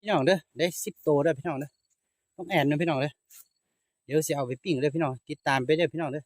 พี่น้องเด้อได้สิบตัวเด้อพี่น้องเด้อต้องแอนนะพี่น้องเด้อเดี๋ยวเสียเอาไปปิ้งเด้อพี่น้องติดตามไปเด้อพี่น้องเด้อ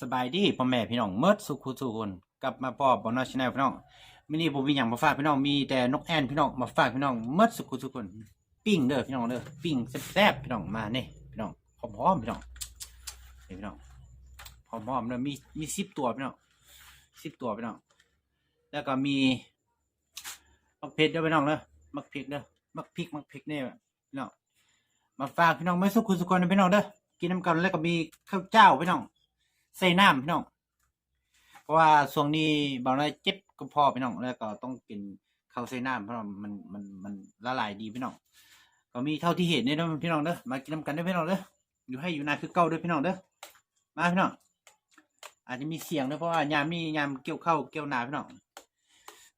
สบายดีพ่อแม่พี่น้องเมิดสุขุสุคนกลับมาพอบอนอชแนลพี่น้องมินี่ผมมีอย่างมาฝากพี่น้องมีแต่นกแอ่นพี่น้องมาฝากพี่น้องเมิดสุขุสุคนปิ้งเด้อพี่น้องเด้อปิ้งแซ่บๆพี่น้องมาเนี่ยพี่น้องหอมๆพี่น้องนี่พี่น้องหอมๆเด้อมีมีสิบตัวพี่น้องสิบตัวพี่น้องแล้วก็มีมักเผ็ดเด้อพี่น้องเด้อมักพริกเด้อมักพริกมักพริกเนี่ยพี่น้องมาฝากพี่น้องเมิดสุขุสุคนพี่น้องเด้อกินน้ำกันแล้วก็มีข้าวเจ้าพี่น้อง ใส่น้ำพี่น้อง เพราะว่าช่วงนี้บางรายเจ็บก็พอพี่น้องแล้วก็ต้องกินข้าวใส่น้ำเพราะมันมันมันละลายดีพี่น้องก็มีเท่าที่เห็นเนี่ยนะพี่น้องเด้อมากินน้ำกันด้อพี่น้องเด้ออยู่ให้อยู่นานคือเก่าด้อพี่น้องเด้อมาพี่น้องอาจจะมีเสียงด้วยเพราะว่ายามมียามเกี่ยวเข้าวเกี่ยวนาพี่น้อง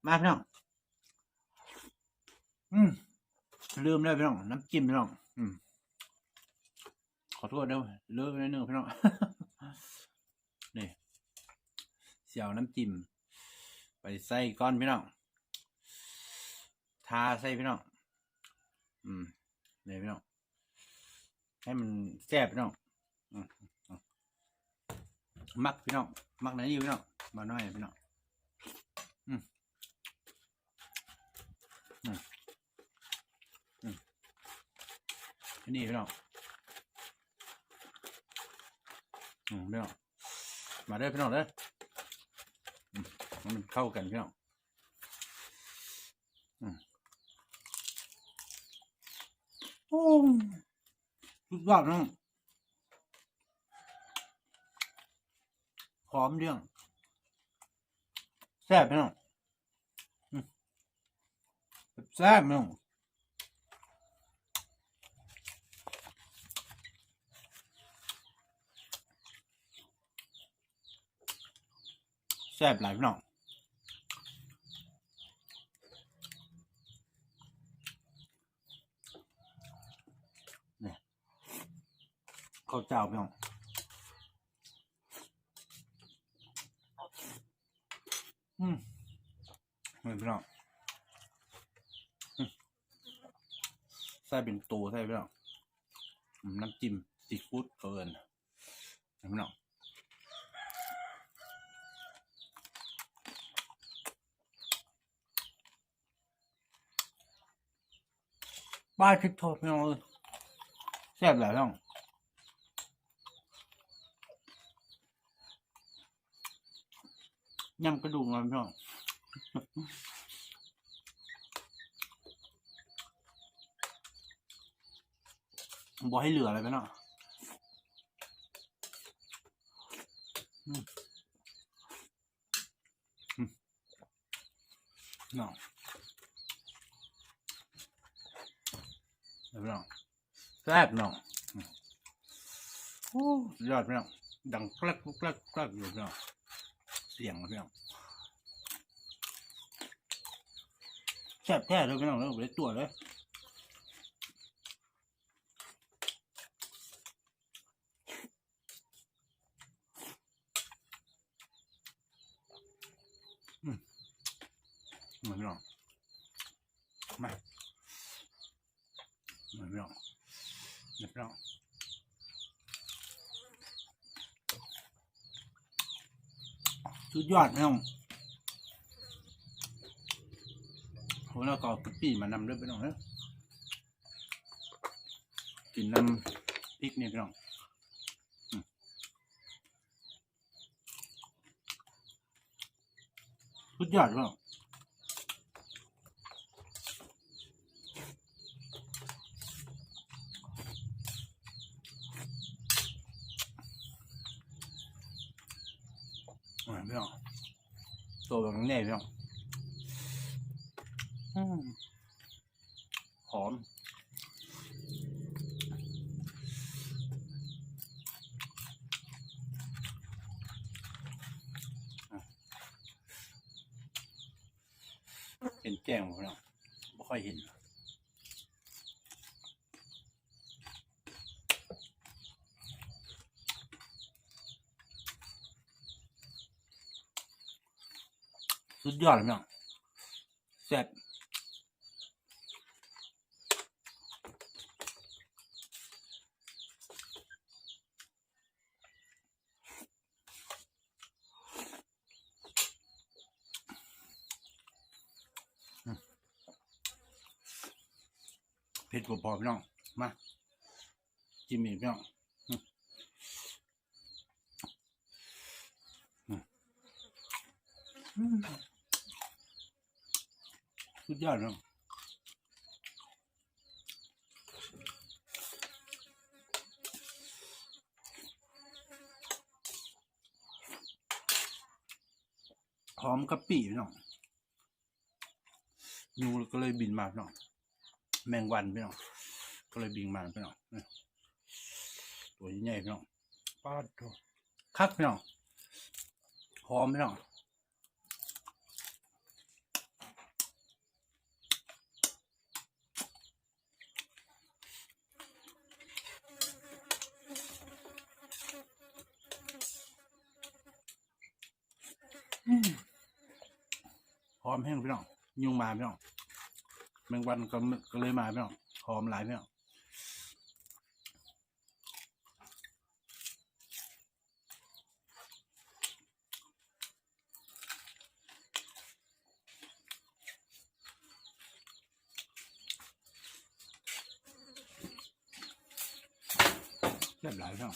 มาพี่น้องอืมลืมเลยพี่น้องน้ำจิ้มพี่น้อง อืมขอโทษเด้อลืมไปนิดนึงพี่น้อง นี่เสียวน้ำจิ้มไปใส่ก้อนพี่น้องทาใส่พี่น้องอืมนี่พี่น้องให้มันแซ่บพี่น้องมักพี่น้องมักไหนอยู่พี่น้องมาหน่อยพี่น้องอืมอืมอืมอันนี่พี่น้องอืมพี่น้อง มาเด้อพี่น้องเด้อมันเข้ากันพี่น้องโอ้สุดยอดน้องหอมเรื่องแซ่บพี่น้องแซ่บพี่น้อง แซ่บหลายพี่น้องนี่ข้าวเจ้าพี่น้องอืมนี่พี่น้องอืมใส่เป็นตัวใส่พี่น้องน้ำจิ้มซีฟู้ดเกินพี่น้อง บ้าทิพย์โทษพี่น้องเอ้ยแซ่บหลายน้องยำกระดูกมันพี่น้องบอกให้เหลืออะไรพี่น้องอืมอืมน้อง พี่น้องแซ่บพี่น้องโอ้สุดยอดพี่น้องดังแกลกแกลกแกลกอยู่พี่น้องเสียงนะพี่น้องแซ่บแท้เลยพี่น้องเลยตัวเลยอืมมาพี่น้องมา เหมือนพี่น้องเหมือนพี่น้อง สุดยอดพี่น้องโหแล้วก็เอากะปิมานำด้วยไปน้องนะกินน้ำพริกเนี่ยไปน้องสุดยอดพี่น้อง แน่พี่น้องหอม เป็นแจ้งพี่น้องไม่ค่อยเห็น สุดยอดเลยเน้องแซ่บเผ็ดกว่าพอพี่น้องมาจิ้มอีกพี่น้องอืม สุดยอดพี่น้องหอมกะปิพี่น้องยูก็เลยบินมาพี่น้องแมงวันพี่น้องก็เลยบินมาพี่น้องนี่ตัวใหญ่ๆพี่น้องป้าดโถคักพี่น้องหอมพี่น้อง ห อมแห้งพี่น้องยุงมาพี่น้องแมงวันก็ก็เลยมาพี่น้องหอมหลายพี่น้องแซ่บหลายพี่น้อง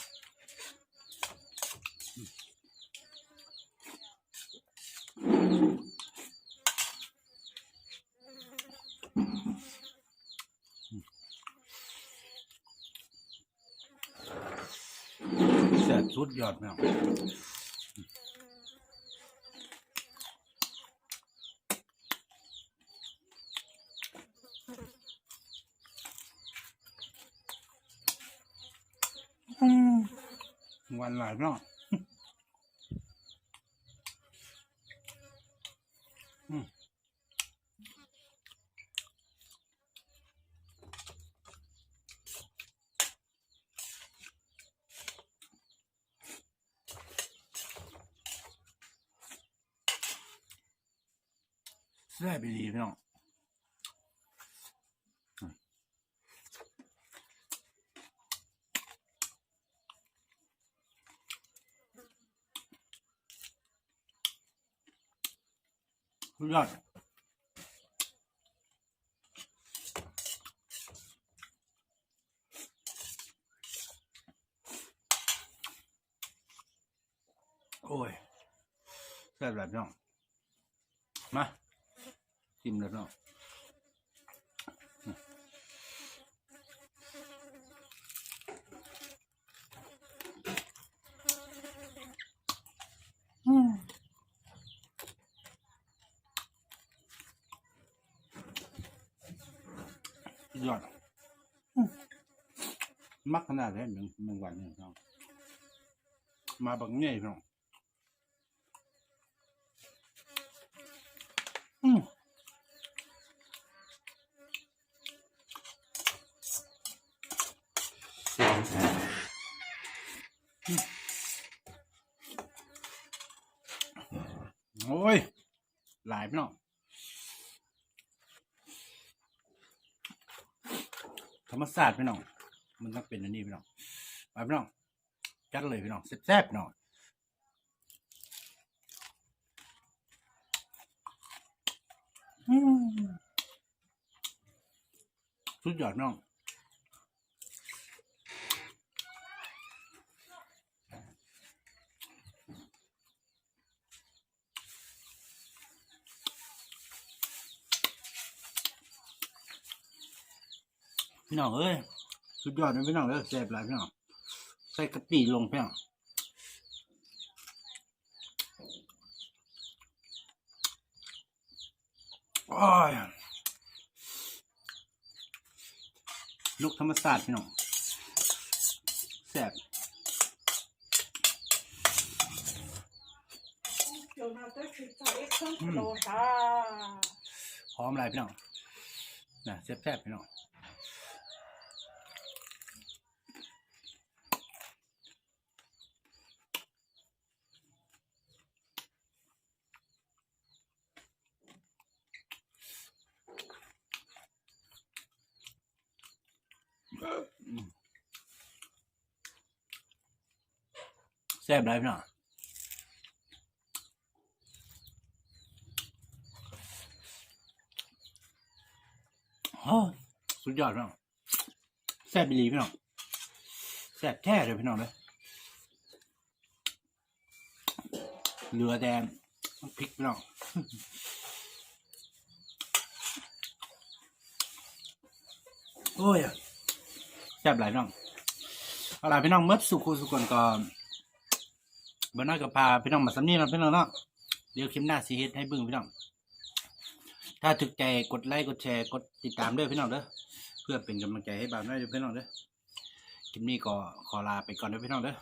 แซ่บ สุดยอดพี่น้องอืมวันหลายพี่น้อง แซ่บไปดีพี่น้องอืมสุดยอ ดโอ้ยแซ่บแบบพี่น้องมาจิ้มเลยพี่น้องอืมสุดยอดอืมมักขนาดนี้หนึ่งหนึ่งวันเนี่ยพี่น้องมาบักเง่ยพี่น้องอืมโอ้ย หลายพี่น้อง สาดพี่น้อง มันต้องเป็นอันนี้พี่น้องไปพี่น้องจัดเลยพี่น้องแซ่บๆพี่น้องอืมสุดยอดน้อง พี่น้องเอ้ยสุดยอดเลยพี่น้องเอ้ยแซ่บหลายพี่น้องใส่กะปิลงพี่น้องโอ้ยลูกธรรมศาสตร์พี่น้องแซ่บ Jonathan fica aí cantrosa. หอมอะไรพี่น้องนะแซ่บๆพี่น้องแซ่บไรพี่น้องโอ้สุดยอดพี่น้องแซ่บบิลีพี่น้องแซ่บแท้เลยพี่น้องเลยเหลือแต่พริกพี่น้องโอ้ยแซ่บหลายพี่น้องเอาล่ะพี่น้องเมื่อสุขุสุกนก่อน บนน้อยกับพาพี่น้องมาสำนีเราะพี่น้องเนาะเดี๋ยวคลิปหน้าสีเฮ็ดให้บึ้งพี่น้อง ถ้าถึกใจกดไลค์กดแชร์กดติดตามด้วยพี่น้องเด้อเพื่อเป็นกำลังใจให้บ่าวน้อยด้วยพี่น้องเด้อคลิปนี้ก็ขอลาไปก่อนด้วยพี่น้องเด้อ